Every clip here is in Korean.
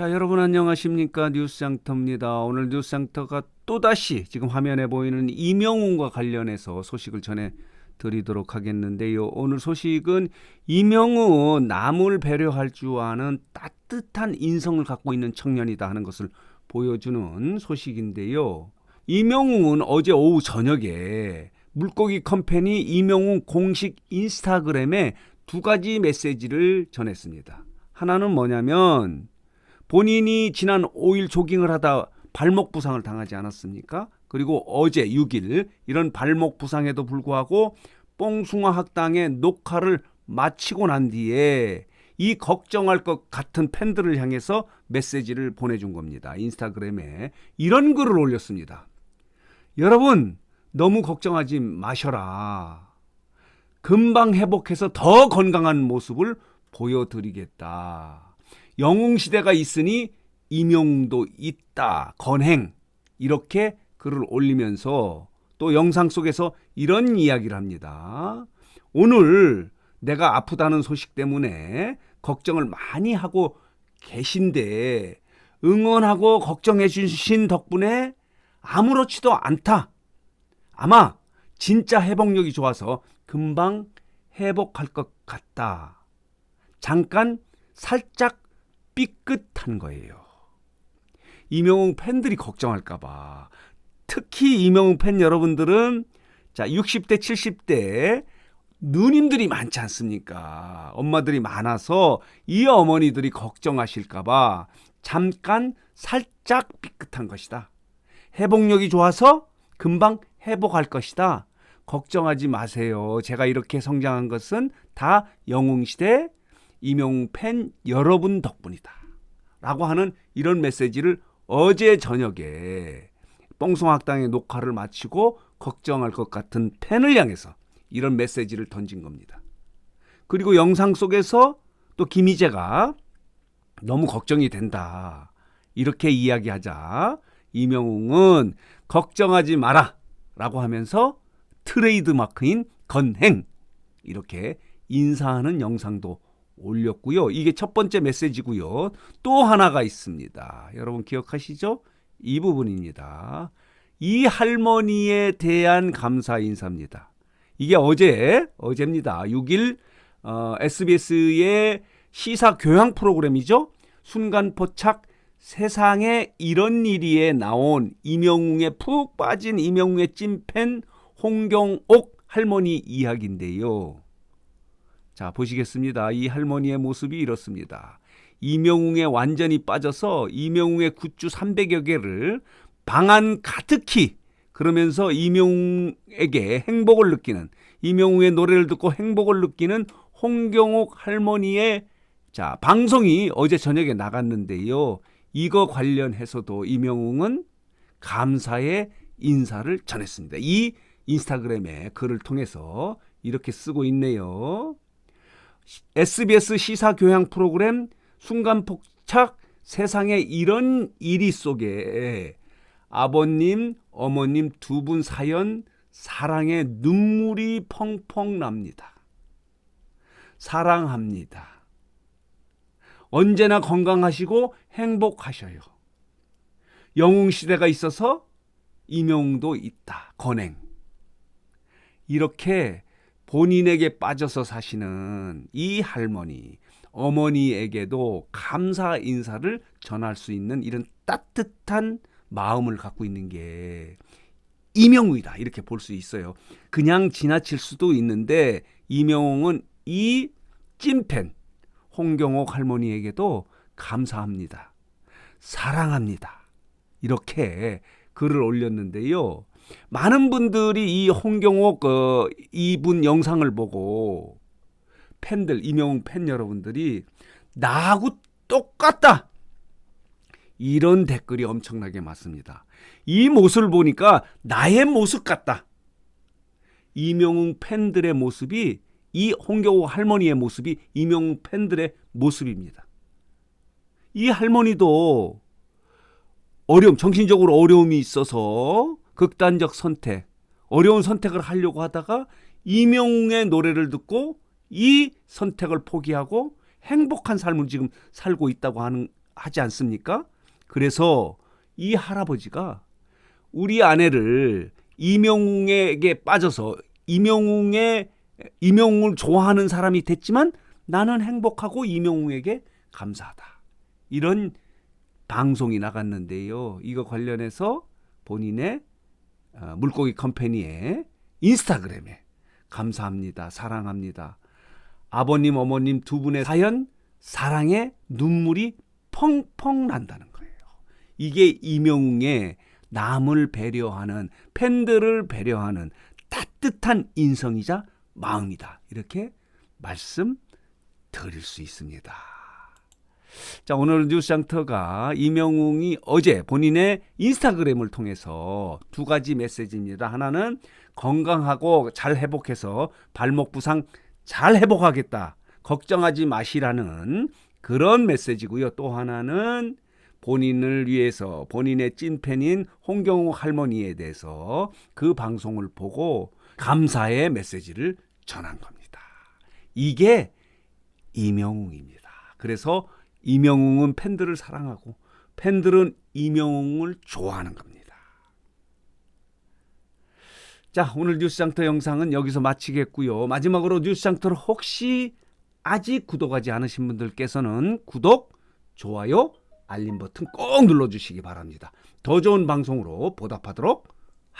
자, 여러분 안녕하십니까? 뉴스장터입니다. 오늘 뉴스장터가 또다시 지금 화면에 보이는 이명웅과 관련해서 소식을 전해 드리도록 하겠는데요. 오늘 소식은 이명웅 남을 배려할 줄 아는 따뜻한 인성을 갖고 있는 청년이다 하는 것을 보여주는 소식인데요. 이명웅은 어제 오후 저녁에 물고기 컴퍼니 이명웅 공식 인스타그램에 두 가지 메시지를 전했습니다. 하나는 뭐냐면 본인이 지난 5일 조깅을 하다 발목 부상을 당하지 않았습니까? 그리고 어제 6일 이런 발목 부상에도 불구하고 뽕숭아 학당의 녹화를 마치고 난 뒤에 이 걱정할 것 같은 팬들을 향해서 메시지를 보내준 겁니다. 인스타그램에 이런 글을 올렸습니다. 여러분 너무 걱정하지 마셔라. 금방 회복해서 더 건강한 모습을 보여드리겠다. 영웅 시대가 있으니 임용도 있다. 건행. 이렇게 글을 올리면서 또 영상 속에서 이런 이야기를 합니다. 오늘 내가 아프다는 소식 때문에 걱정을 많이 하고 계신데 응원하고 걱정해 주신 덕분에 아무렇지도 않다. 아마 진짜 회복력이 좋아서 금방 회복할 것 같다. 잠깐 살짝 삐끗한 거예요. 이명웅 팬들이 걱정할까봐. 특히 이명웅 팬 여러분들은 자 60대 70대 누님들이 많지 않습니까? 엄마들이 많아서 이 어머니들이 걱정하실까봐 잠깐 살짝 삐끗한 것이다. 회복력이 좋아서 금방 회복할 것이다. 걱정하지 마세요. 제가 이렇게 성장한 것은 다 영웅시대 이명웅 팬 여러분 덕분이다. 라고 하는 이런 메시지를 어제 저녁에 뽕송학당의 녹화를 마치고 걱정할 것 같은 팬을 향해서 이런 메시지를 던진 겁니다. 그리고 영상 속에서 또 김희재가 너무 걱정이 된다. 이렇게 이야기하자 이명웅은 걱정하지 마라. 라고 하면서 트레이드 마크인 건행. 이렇게 인사하는 영상도 올렸고요. 이게 첫 번째 메시지고요. 또 하나가 있습니다. 여러분 기억하시죠? 이 부분입니다. 이 할머니에 대한 감사 인사입니다. 이게 어제 어제입니다. 6일 어, SBS의 시사 교양 프로그램이죠. 순간 포착 세상에 이런 일이에 나온 이명웅에 푹 빠진 이명웅의 찐팬 홍경옥 할머니 이야기인데요. 자, 보시겠습니다. 이 할머니의 모습이 이렇습니다. 이명웅에 완전히 빠져서 이명웅의 굿즈 300여 개를 방안 가득히 그러면서 이명웅에게 행복을 느끼는 이명웅의 노래를 듣고 행복을 느끼는 홍경옥 할머니의 자, 방송이 어제 저녁에 나갔는데요. 이거 관련해서도 이명웅은 감사의 인사를 전했습니다. 이 인스타그램에 글을 통해서 이렇게 쓰고 있네요. SBS 시사 교양 프로그램 순간 폭착 세상에 이런 일이 속에 아버님, 어머님 두 분 사연 사랑에 눈물이 펑펑 납니다. 사랑합니다. 언제나 건강하시고 행복하셔요. 영웅 시대가 있어서 이명도 있다. 건행. 이렇게 본인에게 빠져서 사시는 이 할머니, 어머니에게도 감사 인사를 전할 수 있는 이런 따뜻한 마음을 갖고 있는 게 이명웅이다. 이렇게 볼 수 있어요. 그냥 지나칠 수도 있는데 이명웅은 이 찐팬 홍경옥 할머니에게도 감사합니다. 사랑합니다. 이렇게 글을 올렸는데요. 많은 분들이 이 홍경옥 어, 이분 영상을 보고 팬들 이명웅 팬 여러분들이 나하고 똑같다. 이런 댓글이 엄청나게 많습니다. 이 모습을 보니까 나의 모습 같다. 이명웅 팬들의 모습이 이 홍경옥 할머니의 모습이 이명웅 팬들의 모습입니다. 이 할머니도 어려움, 정신적으로 어려움이 있어서 극단적 선택, 어려운 선택을 하려고 하다가 이명웅의 노래를 듣고 이 선택을 포기하고 행복한 삶을 지금 살고 있다고 하는 하지 않습니까? 그래서 이 할아버지가 우리 아내를 이명웅에게 빠져서 이명웅의 이명웅을 좋아하는 사람이 됐지만 나는 행복하고 이명웅에게 감사하다. 이런 방송이 나갔는데요. 이거 관련해서 본인의 어, 물고기 컴퍼니의 인스타그램에 감사합니다. 사랑합니다. 아버님, 어머님 두 분의 사연 사랑에 눈물이 펑펑 난다는 거예요. 이게 이명웅의 남을 배려하는 팬들을 배려하는 따뜻한 인성이자 마음이다. 이렇게 말씀 드릴 수 있습니다. 자, 오늘 뉴스 장터가 이명웅이 어제 본인의 인스타그램을 통해서 두 가지 메시지입니다. 하나는 건강하고 잘 회복해서 발목 부상 잘 회복하겠다. 걱정하지 마시라는 그런 메시지고요. 또 하나는 본인을 위해서 본인의 찐팬인 홍경우 할머니에 대해서 그 방송을 보고 감사의 메시지를 전한 겁니다. 이게 이명웅입니다. 그래서 이명웅은 팬들을 사랑하고 팬들은 이명웅을 좋아하는 겁니다. 자, 오늘 뉴스장터 영상은 여기서 마치겠고요. 마지막으로 뉴스장터를 혹시 아직 구독하지 않으신 분들께서는 구독, 좋아요, 알림 버튼 꼭 눌러주시기 바랍니다. 더 좋은 방송으로 보답하도록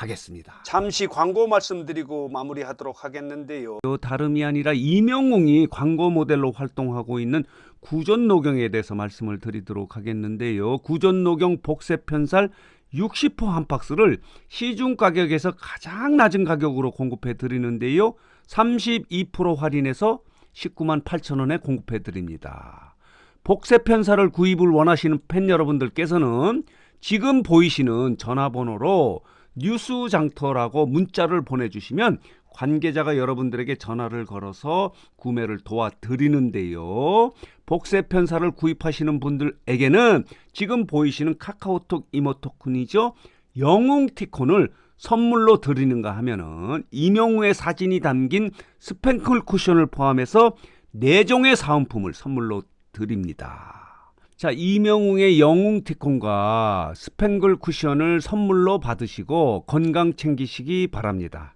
하겠습니다. 잠시 광고 말씀드리고 마무리하도록 하겠는데요. 다름이 아니라 이명웅이 광고 모델로 활동하고 있는 구전 노경에 대해서 말씀을 드리도록 하겠는데요. 구전 노경 복세 편살 60호 한 박스를 시중 가격에서 가장 낮은 가격으로 공급해 드리는데요. 32% 할인해서 19만 8천 원에 공급해 드립니다. 복세 편사를 구입을 원하시는 팬 여러분들께서는 지금 보이시는 전화번호로 뉴스 장터라고 문자를 보내주시면 관계자가 여러분들에게 전화를 걸어서 구매를 도와드리는데요. 복세 편사를 구입하시는 분들에게는 지금 보이시는 카카오톡 이모토콘이죠. 영웅 티콘을 선물로 드리는가 하면은 이명우의 사진이 담긴 스팽클 쿠션을 포함해서 네종의 사은품을 선물로 드립니다. 자, 이명웅의 영웅 티콘과 스팽글 쿠션을 선물로 받으시고 건강 챙기시기 바랍니다.